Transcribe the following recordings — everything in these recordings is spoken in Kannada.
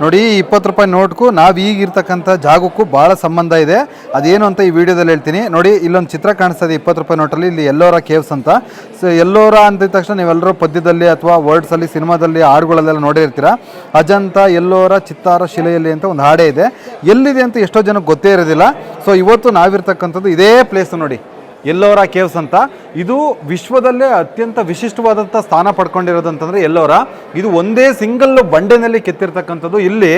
ನೋಡಿ, ಇಪ್ಪತ್ತು ರೂಪಾಯಿ ನೋಟ್ಗೂ ನಾವು ಈಗಿರ್ತಕ್ಕಂಥ ಜಾಗಕ್ಕೂ ಭಾಳ ಸಂಬಂಧ ಇದೆ. ಅದೇನು ಅಂತ ಈ ವಿಡಿಯೋದಲ್ಲಿ ಹೇಳ್ತೀನಿ. ನೋಡಿ, ಇಲ್ಲೊಂದು ಚಿತ್ರ ಕಾಣಿಸ್ತದೆ ಇಪ್ಪತ್ತು ರೂಪಾಯಿ ನೋಟಲ್ಲಿ ಇಲ್ಲಿ ಎಲ್ಲೋರ ಕೇವ್ಸ್ ಅಂತ. ಸೊ, ಎಲ್ಲೋರ ಅಂದಿದ ತಕ್ಷಣ ನೀವೆಲ್ಲರೂ ಪದ್ಯದಲ್ಲಿ ಅಥವಾ ವರ್ಡ್ಸಲ್ಲಿ, ಸಿನಿಮಾದಲ್ಲಿ, ಹಾಡುಗಳಲ್ಲೆಲ್ಲ ನೋಡಿರ್ತೀರ ಅಜಂತ, ಎಲ್ಲೋರ, ಚಿತ್ತಾರ, ಶಿಲೆಯಲ್ಲಿ ಅಂತ ಒಂದು ಹಾಡೇ ಇದೆ. ಎಲ್ಲಿದೆ ಅಂತ ಎಷ್ಟೋ ಜನಕ್ಕೆ ಗೊತ್ತೇ ಇರೋದಿಲ್ಲ. ಸೊ, ಇವತ್ತು ನಾವಿರ್ತಕ್ಕಂಥದ್ದು ಇದೇ ಪ್ಲೇಸ್ ನೋಡಿ. ಎಲ್ಲೋರ ಕೇವ್ಸ್ ಅಂತ. ಇದು ವಿಶ್ವದಲ್ಲೇ ಅತ್ಯಂತ ವಿಶಿಷ್ಟವಾದಂಥ ಸ್ಥಾನ ಪಡ್ಕೊಂಡಿರೋದಂತಂದರೆ ಎಲ್ಲೋರ. ಇದು ಒಂದೇ ಸಿಂಗಲ್ ಬಂಡೆನಲ್ಲಿ ಕೆತ್ತಿರ್ತಕ್ಕಂಥದ್ದು. ಇಲ್ಲಿ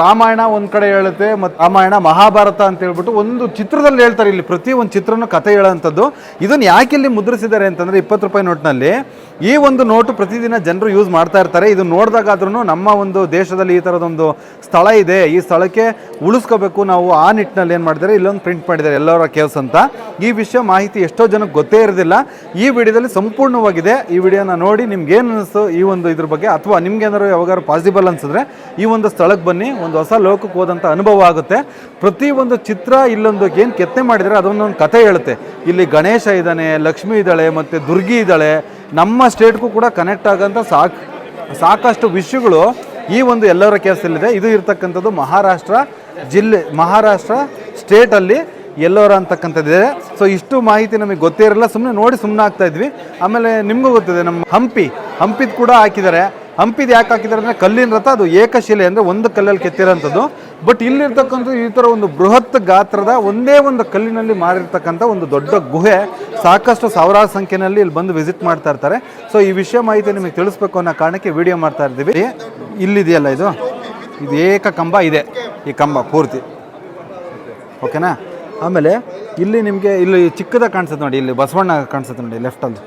ರಾಮಾಯಣ ಒಂದು ಕಡೆ ಹೇಳುತ್ತೆ ಮತ್ತು ರಾಮಾಯಣ ಮಹಾಭಾರತ ಅಂತ ಹೇಳ್ಬಿಟ್ಟು ಒಂದು ಚಿತ್ರದಲ್ಲಿ ಹೇಳ್ತಾರೆ ಇಲ್ಲಿ, ಪ್ರತಿ ಒಂದು ಚಿತ್ರನೂ ಕತೆ ಹೇಳೋವಂಥದ್ದು. ಇದನ್ನು ಯಾಕೆ ಇಲ್ಲಿ ಮುದ್ರಿಸಿದ್ದಾರೆ ಅಂತಂದರೆ ಇಪ್ಪತ್ತು ರೂಪಾಯಿ ನೋಟ್ನಲ್ಲಿ, ಈ ಒಂದು ನೋಟು ಪ್ರತಿದಿನ ಜನರು ಯೂಸ್ ಮಾಡ್ತಾ ಇರ್ತಾರೆ. ಇದು ನೋಡಿದಾಗಾದ್ರೂ ನಮ್ಮ ಒಂದು ದೇಶದಲ್ಲಿ ಈ ಥರದೊಂದು ಸ್ಥಳ ಇದೆ. ಈ ಸ್ಥಳಕ್ಕೆ ಉಳಿಸ್ಕೋಬೇಕು ನಾವು ಆ ನಿಟ್ಟಿನಲ್ಲಿ ಏನು ಮಾಡಿದ್ದಾರೆ, ಇಲ್ಲೊಂದು ಪ್ರಿಂಟ್ ಮಾಡಿದ್ದಾರೆ ಎಲ್ಲರ ಕೇಸ್ ಅಂತ. ಈ ವಿಷಯ ಮಾಹಿತಿ ಎಷ್ಟೋ ಜನಕ್ಕೆ ಗೊತ್ತೇ ಇರೋದಿಲ್ಲ. ಈ ವಿಡಿಯೋದಲ್ಲಿ ಸಂಪೂರ್ಣವಾಗಿದೆ. ಈ ವಿಡಿಯೋನ ನೋಡಿ ನಿಮ್ಗೆ ಏನು ಅನಿಸ್ತು ಈ ಒಂದು ಇದ್ರ ಬಗ್ಗೆ? ಅಥವಾ ನಿಮ್ಗೆ ಏನಾದ್ರು ಯಾವಾಗಾದ್ರು ಪಾಸಿಬಲ್ ಅನ್ಸಿದ್ರೆ ಈ ಒಂದು ಸ್ಥಳಕ್ಕೆ ಬನ್ನಿ. ಒಂದು ಹೊಸ ಲೋಕಕ್ಕೆ ಹೋದಂಥ ಅನುಭವ ಆಗುತ್ತೆ. ಪ್ರತಿ ಒಂದು ಚಿತ್ರ ಇಲ್ಲೊಂದು ಏನು ಕೆತ್ತನೆ ಮಾಡಿದರೆ ಅದೊಂದೊಂದು ಕತೆ ಹೇಳುತ್ತೆ. ಇಲ್ಲಿ ಗಣೇಶ ಇದ್ದಾನೆ, ಲಕ್ಷ್ಮಿ ಇದ್ದಾಳೆ, ಮತ್ತು ದುರ್ಗಿ ಇದ್ದಾಳೆ. ನಮ್ಮ ಸ್ಟೇಟ್ಗೂ ಕೂಡ ಕನೆಕ್ಟ್ ಆಗೋಂಥ ಸಾಕ್, ಸಾಕಷ್ಟು ವಿಷಯಗಳು ಈ ಒಂದು ಎಲ್ಲರ ಕೇಸಲ್ಲಿದೆ ಇದು ಇರ್ತಕ್ಕಂಥದ್ದು ಮಹಾರಾಷ್ಟ್ರ ಜಿಲ್ಲೆ, ಮಹಾರಾಷ್ಟ್ರ ಸ್ಟೇಟಲ್ಲಿ ಎಲ್ಲೋರ ಅಂತಕ್ಕಂಥದ್ದಿದೆ. ಸೊ ಇಷ್ಟು ಮಾಹಿತಿ ನಮಗೆ ಗೊತ್ತೇ ಇರಲ್ಲ. ಸುಮ್ಮನೆ ನೋಡಿ ಸುಮ್ಮನೆ ಆಗ್ತಾ ಇದ್ವಿ. ಆಮೇಲೆ ನಿಮಗೂ ಗೊತ್ತಿದೆ, ನಮ್ಮ ಹಂಪಿ, ಹಂಪಿದ್ ಕೂಡ ಹಾಕಿದ್ದಾರೆ. ಹಂಪಿದ್ ಯಾಕೆ ಹಾಕಿದ್ದಾರೆ ಅಂದರೆ ಕಲ್ಲಿನ ರಥ ಅದು ಏಕಶಿಲೆ ಅಂದರೆ ಒಂದು ಕಲ್ಲಲ್ಲಿ ಕೆತ್ತಿರೋಂಥದ್ದು. ಬಟ್ ಇಲ್ಲಿರ್ತಕ್ಕಂಥ ಈ ಥರ ಒಂದು ಬೃಹತ್ ಗಾತ್ರದ ಒಂದೇ ಒಂದು ಕಲ್ಲಿನಲ್ಲಿ ಮಾಡಿರ್ತಕ್ಕಂಥ ಒಂದು ದೊಡ್ಡ ಗುಹೆ ಸಾಕಷ್ಟು ಸಾವಿರಾರು ಸಂಖ್ಯೆಯಲ್ಲಿ ಇಲ್ಲಿ ಬಂದು ವಿಸಿಟ್ ಮಾಡ್ತಾ ಇರ್ತಾರೆ. ಸೊ ಈ ವಿಷಯ ಮಾಹಿತಿ ನಿಮಗೆ ತಿಳಿಸ್ಬೇಕು ಅನ್ನೋ ಕಾರಣಕ್ಕೆ ವಿಡಿಯೋ ಮಾಡ್ತಾ ಇದ್ದೀವಿ. ಇಲ್ಲಿದೆಯಲ್ಲ ಇದು? ಇದು ಏಕ ಕಂಬ ಇದೆ. ಈ ಕಂಬ ಪೂರ್ತಿ. ಓಕೆನಾ ಆಮೇಲೆ ಇಲ್ಲಿ ನಿಮಗೆ ಇಲ್ಲಿ ಚಿಕ್ಕದಾಗ ಕಾಣಿಸುತ್ತೆ ನೋಡಿ, ಇಲ್ಲಿ ಬಸವಣ್ಣ ಕಾಣಿಸುತ್ತೆ ನೋಡಿ ಲೆಫ್ಟಲ್ಲಿ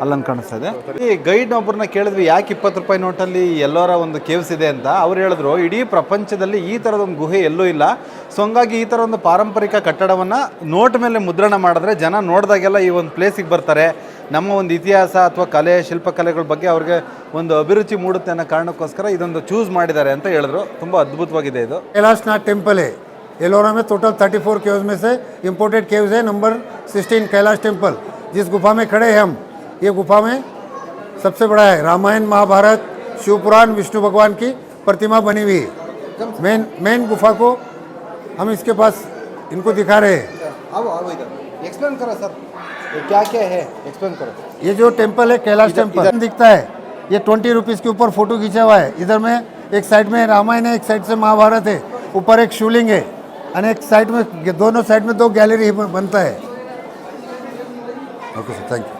ಅಲ್ಲೊಂದು ಕಾಣಿಸ್ತಾ ಇದೆ ಈ ಗೈಡ್ ಒಬ್ಬರನ್ನ ಕೇಳಿದ್ವಿ ಯಾಕೆ ಇಪ್ಪತ್ತು ರೂಪಾಯಿ ನೋಟಲ್ಲಿ ಎಲ್ಲರ ಒಂದು ಕೇವ್ಸ್ ಇದೆ ಅಂತ ಅವ್ರು ಹೇಳಿದ್ರು ಇಡೀ ಪ್ರಪಂಚದಲ್ಲಿ ಈ ಥರದ ಒಂದು ಗುಹೆ ಎಲ್ಲೂ ಇಲ್ಲ ಸೊ ಹಂಗಾಗಿ ಈ ಥರ ಒಂದು ಪಾರಂಪರಿಕ ಕಟ್ಟಡವನ್ನು ನೋಟ್ ಮೇಲೆ ಮುದ್ರಣ ಮಾಡಿದ್ರೆ ಜನ ನೋಡಿದಾಗೆಲ್ಲ ಈ ಒಂದು ಪ್ಲೇಸಿಗೆ ಬರ್ತಾರೆ ನಮ್ಮ ಒಂದು ಇತಿಹಾಸ ಅಥವಾ ಕಲೆ ಶಿಲ್ಪಕಲೆಗಳ ಬಗ್ಗೆ ಅವ್ರಿಗೆ ಒಂದು ಅಭಿರುಚಿ ಮೂಡುತ್ತೆ ಅನ್ನೋ ಕಾರಣಕ್ಕೋಸ್ಕರ ಇದೊಂದು ಚೂಸ್ ಮಾಡಿದ್ದಾರೆ ಅಂತ ಹೇಳಿದ್ರು ತುಂಬ ಅದ್ಭುತವಾಗಿದೆ ಇದು कैलाशनाथ टेम्पल है एलोरा में टोटल 34 केव्स में से इम्पोर्टेड केव्स है नंबर 16 कैलाश टेम्पल जिस गुफा में खड़े हैं हम ये गुफा में सबसे बड़ा है। रामायण महाभारत शिवपुराण विष्णु भगवान की प्रतिमा बनी हुई है। मेन मेन गुफा को हम इसके पास इनको दिखा रहे हैं। एक्सप्लेन करो सर क्या क्या है? एक्सप्लेन करो। ये जो टेंपल है कैलाश टेंपल दिखता है। ये ट्वेंटी रुपीज़ के ऊपर फ़ोटो खींचा हुआ है। इधर में एक साइड में रामायण है एक साइड से महाभारत है। ऊपर एक शिवलिंग है और एक साइड में दोनों साइड में दो गैलरी बनता है। Okay sir thank you